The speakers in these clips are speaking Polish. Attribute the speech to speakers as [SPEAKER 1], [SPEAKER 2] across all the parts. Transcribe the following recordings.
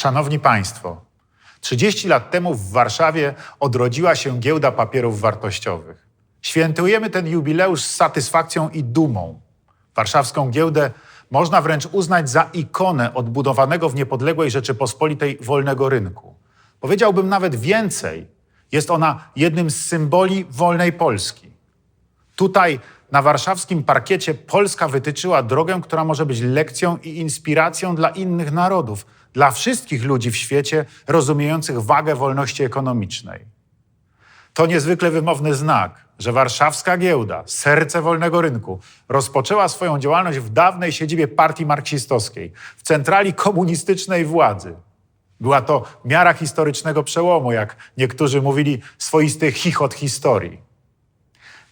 [SPEAKER 1] Szanowni Państwo, 30 lat temu w Warszawie odrodziła się giełda papierów wartościowych. Świętujemy ten jubileusz z satysfakcją i dumą. Warszawską giełdę można wręcz uznać za ikonę odbudowanego w niepodległej Rzeczypospolitej wolnego rynku. Powiedziałbym nawet więcej. Jest ona jednym z symboli wolnej Polski. Tutaj na warszawskim parkiecie Polska wytyczyła drogę, która może być lekcją i inspiracją dla innych narodów, dla wszystkich ludzi w świecie rozumiejących wagę wolności ekonomicznej. To niezwykle wymowny znak, że warszawska giełda, serce wolnego rynku, rozpoczęła swoją działalność w dawnej siedzibie partii marksistowskiej, w centrali komunistycznej władzy. Była to miara historycznego przełomu, jak niektórzy mówili, swoisty chichot historii.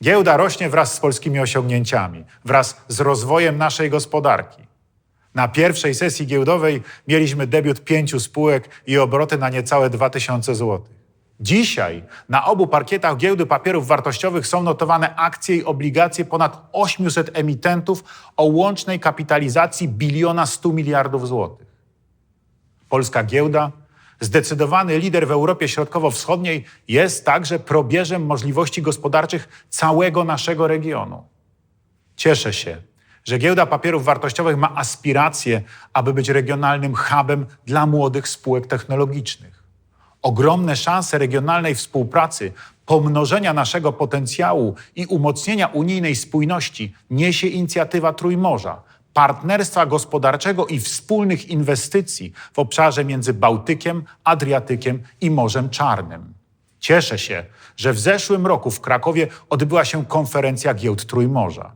[SPEAKER 1] Giełda rośnie wraz z polskimi osiągnięciami, wraz z rozwojem naszej gospodarki. Na pierwszej sesji giełdowej mieliśmy debiut pięciu spółek i obroty na niecałe 2000 zł. Dzisiaj na obu parkietach giełdy papierów wartościowych są notowane akcje i obligacje ponad 800 emitentów o łącznej kapitalizacji biliona 100 miliardów złotych. Polska giełda, zdecydowany lider w Europie Środkowo-Wschodniej, jest także probierzem możliwości gospodarczych całego naszego regionu. Cieszę się, że Giełda Papierów Wartościowych ma aspiracje, aby być regionalnym hubem dla młodych spółek technologicznych. Ogromne szanse regionalnej współpracy, pomnożenia naszego potencjału i umocnienia unijnej spójności niesie inicjatywa Trójmorza, partnerstwa gospodarczego i wspólnych inwestycji w obszarze między Bałtykiem, Adriatykiem i Morzem Czarnym. Cieszę się, że w zeszłym roku w Krakowie odbyła się konferencja giełd Trójmorza.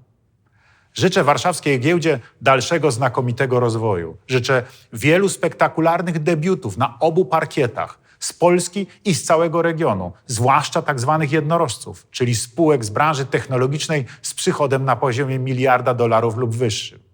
[SPEAKER 1] Życzę warszawskiej giełdzie dalszego znakomitego rozwoju. Życzę wielu spektakularnych debiutów na obu parkietach z Polski i z całego regionu, zwłaszcza tak zwanych jednorożców, czyli spółek z branży technologicznej z przychodem na poziomie miliarda dolarów lub wyższym.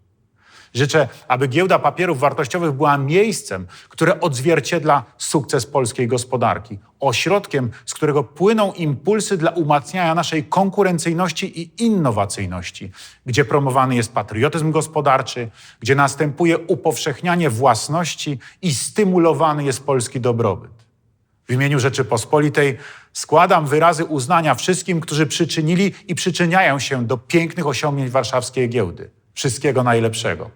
[SPEAKER 1] Życzę, aby giełda papierów wartościowych była miejscem, które odzwierciedla sukces polskiej gospodarki, ośrodkiem, z którego płyną impulsy dla umacniania naszej konkurencyjności i innowacyjności, gdzie promowany jest patriotyzm gospodarczy, gdzie następuje upowszechnianie własności i stymulowany jest polski dobrobyt. W imieniu Rzeczypospolitej składam wyrazy uznania wszystkim, którzy przyczynili i przyczyniają się do pięknych osiągnięć warszawskiej giełdy. Wszystkiego najlepszego.